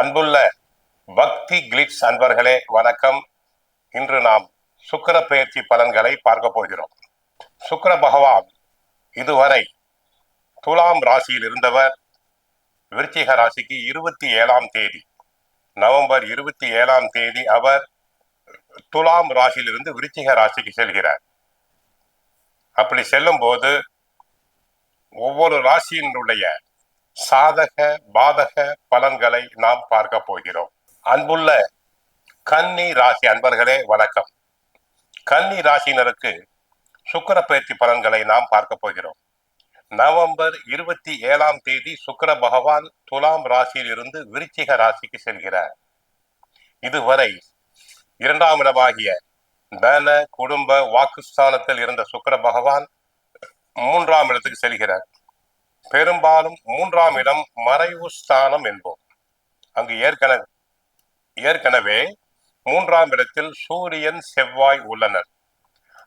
அன்புள்ள பக்தி கிளிட்ஸ் அன்பர்களே வணக்கம். இன்று நாம் சுக்கர பெயர்ச்சி பலன்களை பார்க்க போகிறோம். சுக்கர பகவான் இதுவரை துலாம் ராசியில் இருந்தவர். விருச்சிக ராசிக்கு இருபத்தி ஏழாம் தேதி நவம்பர் இருபத்தி ஏழாம் தேதி அவர் துலாம் ராசியிலிருந்து விருச்சிக ராசிக்கு செல்கிறார். அப்படி செல்லும் போது ஒவ்வொரு ராசியினுடைய சாதக பாதக பலன்களை நாம் பார்க்க போகிறோம். அன்புள்ள கன்னி ராசி அன்பர்களே வணக்கம். கன்னி ராசியினருக்கு சுக்கிர பயிற்சி பலன்களை நாம் பார்க்க போகிறோம். நவம்பர் இருபத்தி ஏழாம் தேதி சுக்கிர பகவான் துலாம் ராசியில் இருந்து விருச்சிக ராசிக்கு செல்கிறார். இதுவரை இரண்டாம் இடமாகிய தன குடும்ப வாக்குஸ்தானத்தில் இருந்த சுக்கிர பகவான் மூன்றாம் இடத்துக்கு செல்கிறார். பெரும்பாலும் மூன்றாம் இடம் மறைவு ஸ்தானம் என்போம். அங்கு ஏற்கனவே ஏற்கனவே மூன்றாம் இடத்தில் சூரியன் செவ்வாய் உள்ளனர்.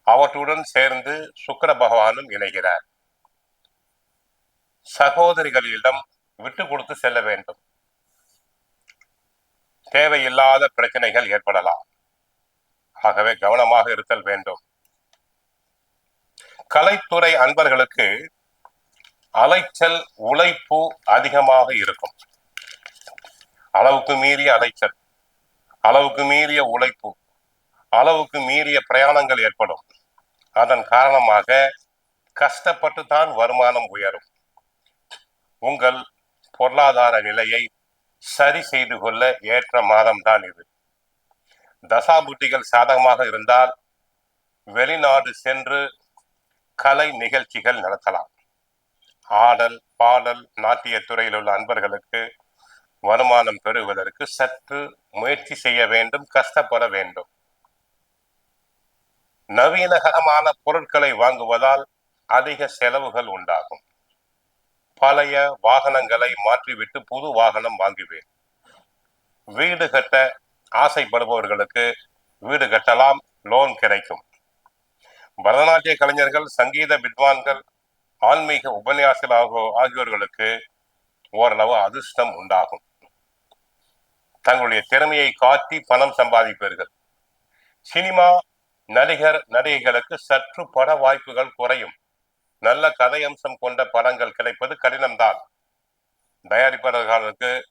அவற்றுடன் சேர்ந்து சுக்கர பகவானும் இணைகிறார். சகோதரிகளிடம் விட்டு கொடுத்து செல்ல வேண்டும். தேவையில்லாத பிரச்சனைகள் ஏற்படலாம். ஆகவே கவனமாக இருத்தல் வேண்டும். கலைத்துறை அன்பர்களுக்கு அலைச்சல் உழைப்பு அதிகமாக இருக்கும். அளவுக்கு மீறிய அலைச்சல் அளவுக்கு மீறிய உழைப்பு அளவுக்கு மீறிய பிரயாணங்கள் ஏற்படும். அதன் காரணமாக கஷ்டப்பட்டு தான் வருமானம் உயரும். உங்கள் பொருளாதார நிலையை சரி செய்து கொள்ள ஏற்ற மாதம்தான் இது. தசாபுட்டிகள் சாதகமாக இருந்தால் வெளிநாடு சென்று கலை நிகழ்ச்சிகள் நடத்தலாம். ஆடல் பாடல் நாட்டிய துறையில் உள்ள அன்பர்களுக்கு வருமானம் பெறுவதற்கு சற்று முயற்சி செய்ய வேண்டும் கஷ்டப்பட வேண்டும். நவீனகரமான பொருட்களை வாங்குவதால் அதிக செலவுகள் உண்டாகும். பழைய வாகனங்களை மாற்றிவிட்டு புது வாகனம் வாங்குவேன். வீடு கட்ட ஆசைப்படுபவர்களுக்கு வீடு கட்டலாம் லோன் கிடைக்கும். பரதநாட்டிய கலைஞர்கள் சங்கீத வித்வான்கள் ஆன்மீக உபன்யாசல் ஆகியோர்களுக்கு ஓரளவு அதிர்ஷ்டம் உண்டாகும். தங்களுடைய திறமையை காட்டி பணம் சம்பாதிப்பீர்கள். சினிமா நடிகர் நடிகைகளுக்கு சற்று பட வாய்ப்புகள் குறையும். நல்ல கதையம்சம் கொண்ட படங்கள் கிடைப்பது கடினம்தான். தயாரிப்பாளர்களுக்கு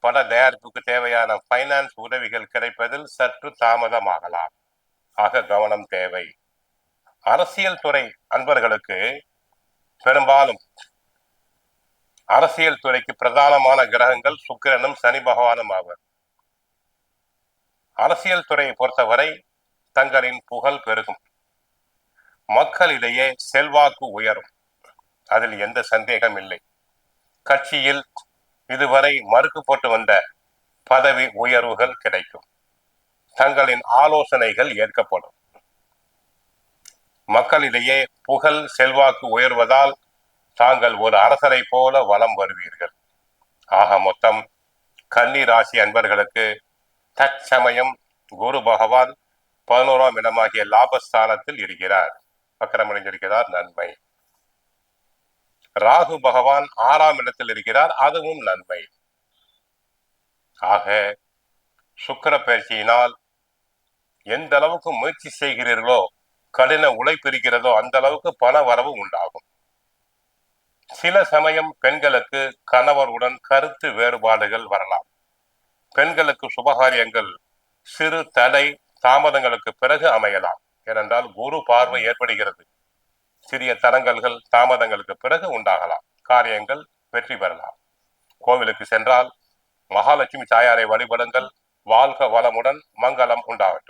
பட தயாரிப்புக்கு தேவையான ஃபைனான்ஸ் உதவிகள் கிடைப்பதில் சற்று தாமதமாகலாம். ஆக கவனம் தேவை. அரசியல் துறை அன்பர்களுக்கு பெரும்பாலும் அரசியல் துறைக்கு பிரதானமான கிரகங்கள் சுக்கிரனும் சனி பகவானும் ஆவர். அரசியல் துறையை பொறுத்தவரை தங்களின் புகழ் பெருகும். மக்களிடையே செல்வாக்கு உயரும். அதில் எந்த சந்தேகம் இல்லை. கட்சியில் இதுவரை மறுக்கப்பட்டு வந்த பதவி உயர்வுகள் கிடைக்கும். தங்களின் ஆலோசனைகள் ஏற்கப்படும். மக்களிடையே புகழ் செல்வாக்கு உயர்வதால் தாங்கள் ஒரு அரசரை போல வலம் வருவீர்கள். ஆக மொத்தம் கன்னி ராசி அன்பர்களுக்கு தற்சமயம் குரு பகவான் பதினோராம் இடமாகிய லாபஸ்தானத்தில் இருக்கிறார். வக்கரமடைந்திருக்கிறார் நன்மை. ராகு பகவான் ஆறாம் இடத்தில் இருக்கிறார் அதுவும் நன்மை. ஆக சுக்கர பயிற்சியினால் எந்த அளவுக்கு முயற்சி செய்கிறீர்களோ கடின உழைப்பு இருக்கிறதோ அந்த அளவுக்கு பண வரவு உண்டாகும். சில சமயம் பெண்களுக்கு கணவருடன் கருத்து வேறுபாடுகள் வரலாம். பெண்களுக்கு சுபகாரியங்கள் சிறு தடை தாமதங்களுக்கு பிறகு அமையலாம். ஏனென்றால் குரு பார்வை ஏற்படுகிறது. சிறிய தடங்கல்கள் தாமதங்களுக்கு பிறகு உண்டாகலாம். காரியங்கள் வெற்றி பெறலாம். கோவிலுக்கு சென்றால் மகாலட்சுமி தாயாரை வழிபடுங்கள். வாழ்க வளமுடன் மங்களம் உண்டாகட்டும்.